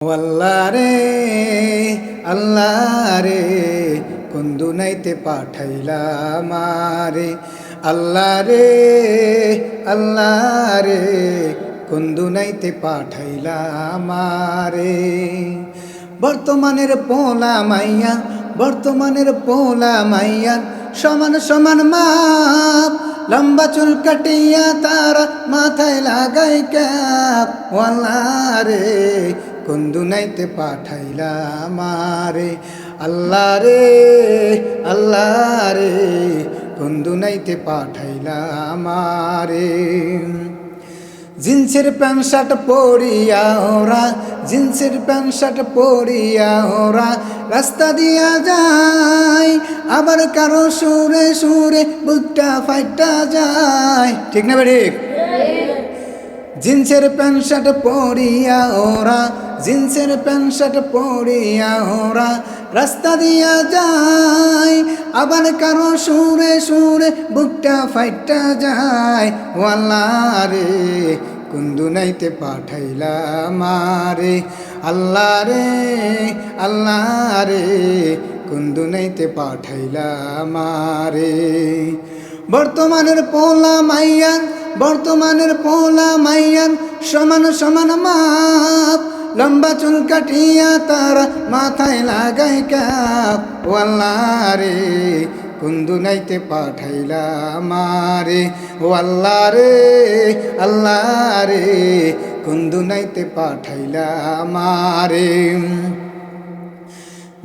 আল্লাহ রে আল্লাহ রে কুন্দু নাইতে পাঠাইলা মারে আল্লাহ রে আল্লাহ রে কুন্দু নাইতে পাঠাইলা মারে বর্তমানের পোলা মাইয়া, বর্তমানের পোলা মাইয়া, সমান সমান মাপ, লম্বা চুল কাটিয়া তারা মাথায় লাগাই ক্যাপ ওয়াল্লা রে কুন্দু নাইতে পাঠাইলা মারে আল্লাহ রে আল্লাহ রে কুন্দু নাইতে পাঠাইলা মারে জিন্সের প্যান্ট, শার্ট পরিয়া ওরা, জিন্সের প্যান্ট, শার্ট পরিয়া ওরা। রাস্তা দিয়া যায়, আবার কারও সুরে সুরে বুকটা ফাইটা যায়। ঠিক না ঠিক? জিন্সের প্যান্ট, শার্ট পরিয়া ওরা জিন্সের প্যান্ট, শার্ট পরিয়া ওরা রাস্তা দিয়া যায়। আবার কারও সুরে সুরে বুকটা ফাইটটা যায়। ওয়াল্লা রে কুন্দু নাইতে পাঠাইলা মারে? আল্লাহ রে আল্লাহ রে কুন্দু নাইতে পাঠাইলা মারে? বর্তমানের পোলা মাইয়ান বর্তমানের পোলা মাইয়ান সমান সমান মাপ। লম্বা চুল কাটিয়া তারা মাথায় লাগাই কাপ রে কুন্দু নাইতে পাঠাইলা মারে। ও আল্লাহ রে আল্লাহ রে কুন্দু নাইতে পাঠাইলা মারে।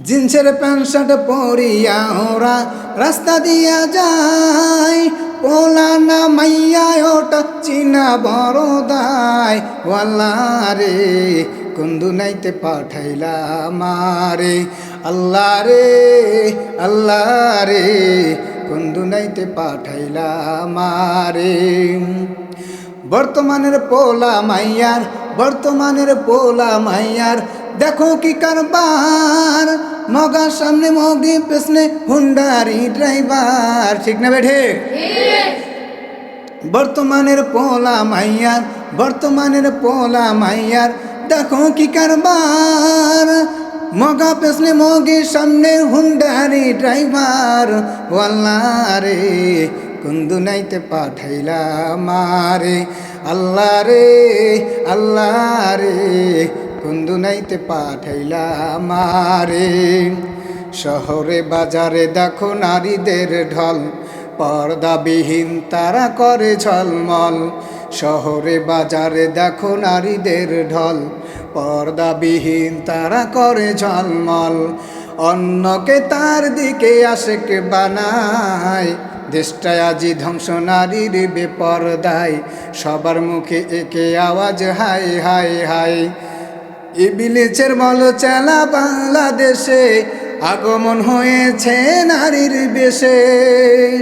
জিন্সের প্যান্ট শার্ট পরিয়া ওরা রাস্তা দিয়া যায়। পোলা না মাইয়া ওটা চিনা বড় দায়। ওয়াল্লা রে কুন্দু নাইতে পাঠাইলা মারে আল্লাহ রে আল্লাহ রে কুন্দু নাইতে পাঠাইলা মারে বর্তমানের পোলা মাইয়ার বর্তমানের পোলা মাইয়ার দেখো কি কারবার। মগার সামনে মগি পেছনে হুন্ডারি ড্রাইভার ঠিক না বেঠে? বর্তমানের পোলা মাইয়ার বর্তমানের পোলা মাইয়ার দেখো কি কারবার? মগা পেছনে মগির সামনে হুন্ডারি ড্রাইভার। ওয়াল্লা রে, কুন্দু নাইতে পাঠাইলা মারে। আল্লাহ রে আল্লাহ রে, কুন্দু নাইতে পাঠাইলা মারে। শহরে বাজারে দেখো নারীদের ঢল, পর্দাবিহীন তারা করে ঝলমল। শহরে বাজারে দেখো নারীদের ঢল। পর্দাবিহীন তারা করে ঝলমল। অন্যকে তার দিকে আশেক বানায়। দেশটায় আজি ধ্বংস, নারীর বেপরদায়। সবার মুখে একে আওয়াজ, হাই হাই হাই। ইবিলিচের মল চালা বাংলাদেশে, আগমন হয়েছে নারীর বেশে।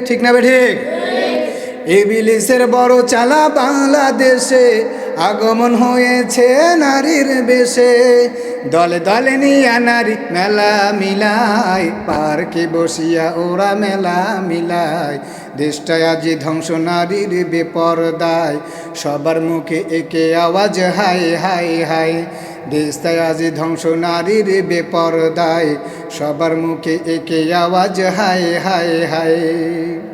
ঠিক না বে ঠিক? ইবিলিসের বড় চালা বাংলাদেশে আগমন হয়েছে নারীর বেশে। দলে দলে নিয়া নারী মেলা মিলাই পার্কে বসিয়া ওরা মেলা মিলাই দেশটায় আজি ধ্বংস নারীর বেপরদায়, সবার মুখে একে আওয়াজ, হাই হাই হাই। দেশটায় আজি ধ্বংস নারীর বেপরদায়, সবার মুখে একে আওয়াজ, হাই হাই হাই।